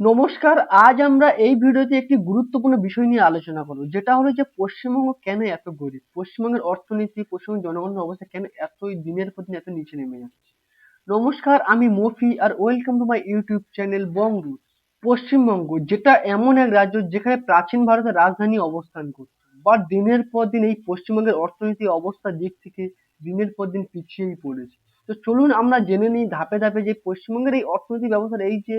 নমস্কার, আজ আমরা এই ভিডিওতে একটি গুরুত্বপূর্ণ বিষয় নিয়ে আলোচনা করব, যেটা হলো যে পশ্চিমবঙ্গ কেন এত গরিব? পশ্চিমবঙ্গের অর্থনীতি, পশ্চিমবঙ্গের জনগণের অবস্থা কেন এতই দিনের পর দিন এত নিচে নেমে যাচ্ছে? নমস্কার, আমি মফি আর welcome to my YouTube channel Banga Paschimbanga, যেটা এমন এক রাজ্য যেখানে প্রাচীন ভারতের রাজধানী অবস্থান করত বা দিনের পর দিন এই পশ্চিমবঙ্গের অর্থনীতি অবস্থার দিক থেকে দিনের পর দিন পিছিয়েই পড়েছে। তো চলুন আমরা জেনে নিই ধাপে ধাপে যে পশ্চিমবঙ্গের এই অর্থনৈতিক ব্যবস্থার এই যে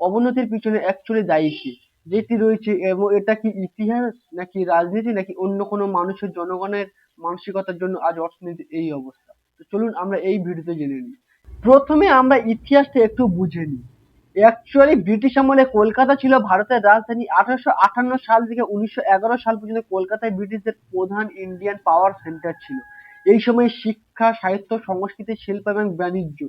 অবনতির পিছনে অ্যাকচুয়ালি দায়ী কি? যেটি রয়েছে, এবং এটা কি ইতিহাস নাকি রাজনীতি নাকি অন্য কোনো মানুষের জনগণের মানসিকতার জন্য আজ অর্থনীতির এই অবস্থা? তো চলুন আমরা এই ভিডিওতে জেনে নিই। প্রথমে আমরা ইতিহাসটা একটু বুঝে নিই। অ্যাকচুয়ালি ব্রিটিশ আমলে কলকাতা ছিল ভারতের রাজধানী আঠারোশো আটান্ন সাল থেকে উনিশশো এগারো সাল পর্যন্ত কলকাতায় ব্রিটিশদের প্রধান ইন্ডিয়ান পাওয়ার সেন্টার ছিল। এই সময় শিক্ষা, সাহিত্য, সংস্কৃতি, শিল্প এবং বাণিজ্য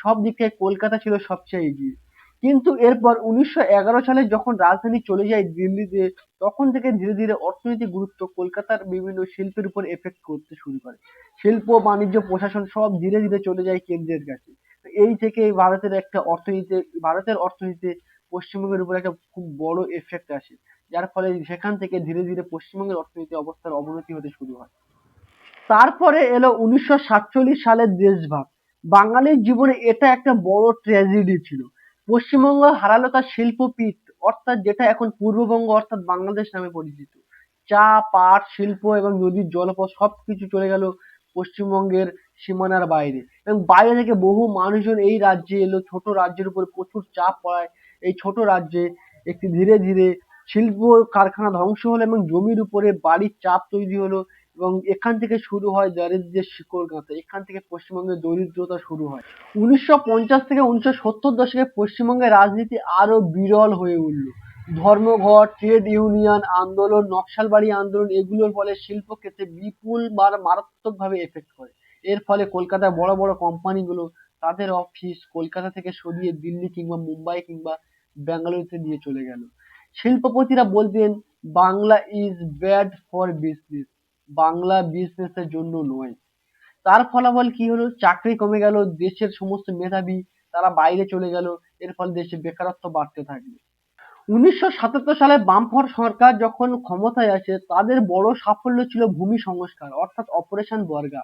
সব দিক থেকে কলকাতা ছিল সবচেয়ে এগিয়ে। কিন্তু এরপর উনিশশো এগারো সালে যখন রাজধানী চলে যায় দিল্লিতে, তখন থেকে ধীরে ধীরে অর্থনৈতিক গুরুত্ব কলকাতার বিভিন্ন শিল্পের উপর এফেক্ট করতে শুরু করে। শিল্প, বাণিজ্য, প্রশাসন সব ধীরে ধীরে চলে যায় কেন্দ্রের কাছে। এই থেকে ভারতের একটা অর্থনীতি, ভারতের অর্থনীতিতে পশ্চিমবঙ্গের উপর একটা খুব বড় এফেক্ট আসে। যার ফলে সেখান থেকে ধীরে ধীরে পশ্চিমবঙ্গের অর্থনীতি অবস্থার অবনতি হতে শুরু হয়। তারপরে এলো উনিশশো সাতচল্লিশ সালের দেশভাগ। বাঙালির জীবনে এটা একটা বড় ট্র্যাজেডি ছিল। পশ্চিমবঙ্গ হারালো তার শিল্পপীঠ, অর্থাৎ যেটা এখন পূর্ববঙ্গ, অর্থাৎ বাংলাদেশ নামে পরিচিত। চা, পাট, শিল্প এবং নদীর জলপথ সবকিছু চলে গেল পশ্চিমবঙ্গের সীমানার বাইরে। এবং বাইরে থেকে বহু মানুষজন এই রাজ্যে এলো, ছোট রাজ্যের উপর প্রচুর চাপ পড়ায়। এই ছোট রাজ্যে একটি ধীরে ধীরে শিল্প কারখানা ধ্বংস হলো এবং জমির উপরে বাড়ির চাপ তৈরি হলো। এবং এখান থেকে শুরু হয় দারিদ্র্যের শিকড় গাঁথা এখান থেকে পশ্চিমবঙ্গের দরিদ্রতা শুরু হয়। উনিশশো পঞ্চাশ থেকে উনিশশো সত্তর দশকে পশ্চিমবঙ্গের রাজনীতি আরও বিরল হয়ে উঠল। ধর্মঘট, ট্রেড ইউনিয়ন আন্দোলন, নকশালবাড়ি আন্দোলন এগুলোর ফলে শিল্পক্ষেত্রে বিপুল মার, মারাত্মকভাবে এফেক্ট করে। এর ফলে কলকাতায় বড় বড় কোম্পানিগুলো তাদের অফিস কলকাতা থেকে সরিয়ে দিল্লি কিংবা মুম্বাই কিংবা বেঙ্গালুরুতে নিয়ে চলে গেল। শিল্পপতিরা বলতেন, Bangla is bad for business Bangla বিজনেসের জন্য নয়। তার ফলাফল কি হলো? চাকরি কমে গেল, দেশের সমস্ত মেধাবী তারা বাইরে চলে গেল, এর ফলে দেশে বেকারত্ব বাড়তে থাকল উনিশশো সাতাত্তর সালে বামফ্রন্ট সরকার যখন ক্ষমতায় আসে, তাদের বড় সাফল্য ছিল ভূমি সংস্কার, অর্থাৎ অপারেশন বর্গা।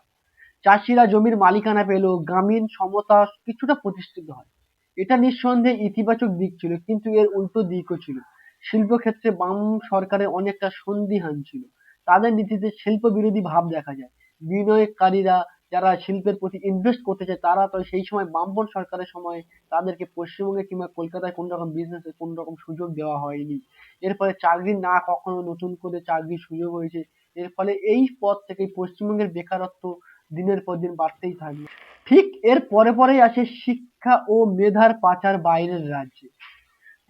চাষিরা জমির মালিকানা পেল, গ্রামীণ সমতা কিছুটা প্রতিষ্ঠিত হয়। এটা নিঃসন্দেহে ইতিবাচক দিক ছিল, কিন্তু এর উল্টো দিকও ছিল। শিল্পক্ষেত্রে বাম সরকারের অনেকটা সন্দিহান ছিল। তাদের নীতিতে শিল্প বিরোধী ভাব দেখা যায়। বিনিয়োগকারীরা যারা শিল্পের প্রতি ইনভেস্ট করতে চায়, তারা তো সেই সময় বামপন সরকারের সময় তাদেরকে পশ্চিমবঙ্গে কিংবা কলকাতায় কোন রকম বিজনেসে কোন রকম সুযোগ দেওয়া হয়নি। এর ফলে চাকরি না কখনো নতুন করে চাকরির সুযোগ হয়েছে। এর ফলে এই পথ থেকে পশ্চিমবঙ্গের বেকারত্ব দিনের পর দিন বাড়তেই থাকবে। ঠিক এর পরে পরেই আসে শিক্ষা ও মেধার পাচার বাইরের রাজ্যে।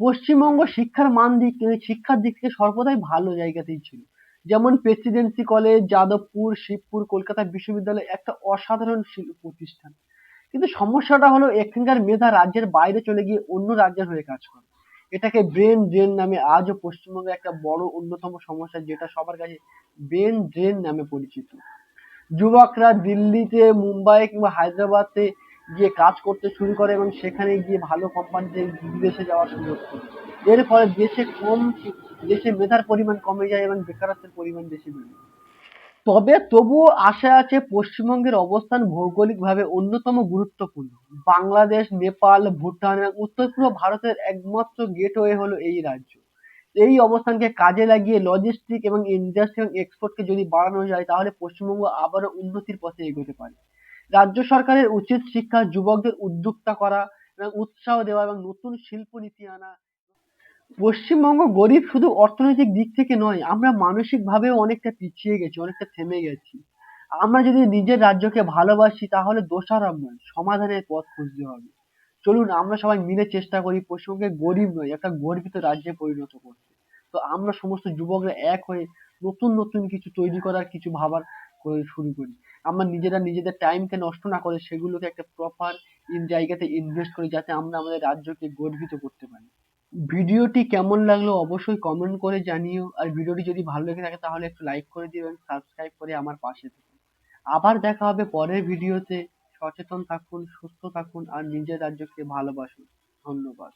পশ্চিমবঙ্গ শিক্ষার মান দিক, শিক্ষার দিক থেকে সর্বদাই ভালো জায়গাতেই ছিল। যেমন প্রেসিডেন্সি কলেজ যাদবপুর, শিবপুর, কলকাতা বিশ্ববিদ্যালয় একটা অসাধারণ প্রতিষ্ঠান। কিন্তু সমস্যাটা হলো এখানকার মেধা রাজ্যের বাইরে চলে গিয়ে অন্য রাজ্যের হয়ে কাজ করে। এটাকে ব্রেন ড্রেন নামে আজও পশ্চিমবঙ্গে একটা বড় অন্যতম সমস্যা যেটা সবার কাছে ব্রেন ড্রেন নামে পরিচিত। যুবকরা দিল্লিতে, মুম্বাই কিংবা হায়দ্রাবাদে গিয়ে কাজ করতে শুরু করে এবং সেখানে গিয়ে ভালো কোম্পানিতে বিদেশে যাওয়ার সুযোগ করে। এর ফলে দেশে কম দেশে মেধার পরিমাণ কমে যায় এবং বেকারত্বের পরিমাণ বেশি বেড়ে তবে তবুও আশা আছে পশ্চিমবঙ্গের অবস্থান ভৌগোলিকভাবে অন্যতম গুরুত্বপূর্ণ। বাংলাদেশ, নেপাল, ভুটান এবং উত্তর পূর্ব ভারতের একমাত্র গেটওয়ে হলো এই রাজ্য। এই অবস্থানকে কাজে লাগিয়ে লজিস্টিক এবং ইন্ডাস্ট্রি এবং এক্সপোর্টকে যদি বাড়ানো যায়, তাহলে পশ্চিমবঙ্গ আবারও উন্নতির পথে এগোতে পারে। রাজ্য সরকারের উচিত শিক্ষা, যুবকদের উদ্যোক্তা করা এবং উৎসাহ দেওয়া এবং নতুন শিল্প নীতি আনা পশ্চিমবঙ্গ গরিব শুধু অর্থনৈতিক দিক থেকে নয়, আমরা মানসিক ভাবেও অনেকটা পিছিয়ে গেছি, অনেকটা থেমে গেছি। আমরা যদি নিজের রাজ্যকে ভালোবাসি, তাহলে দোষারোপ নয়, সমাধানের পথ খুঁজতে হবে। চলুন, আমরা সবাই মিলে চেষ্টা করি, পশ্চিমবঙ্গে গরিব নয় একটা গর্বিত রাজ্যে পরিণত করতে। তো আমরা সমস্ত যুবকরা এক হয়ে নতুন নতুন কিছু তৈরি করার কিছু ভাবার করে শুরু করি। আমরা নিজেরা নিজেদের টাইমকে নষ্ট না করে সেগুলোকে একটা প্রপার জায়গাতে ইনভেস্ট করি, যাতে আমরা আমাদের রাজ্যকে গর্বিত করতে পারি। ভিডিওটি কেমন লাগল অবশ্যই কমেন্ট করে জানিও। আর ভিডিওটি যদি ভালো লেগে থাকে তাহলে একটু লাইক করে দিও এবং সাবস্ক্রাইব করে আমার পাশে থাকুন আবার দেখা হবে পরের ভিডিওতে। সচেতন থাকুন, সুস্থ থাকুন, আর নিজের রাজ্যকে ভালোবাসুন। ধন্যবাদ।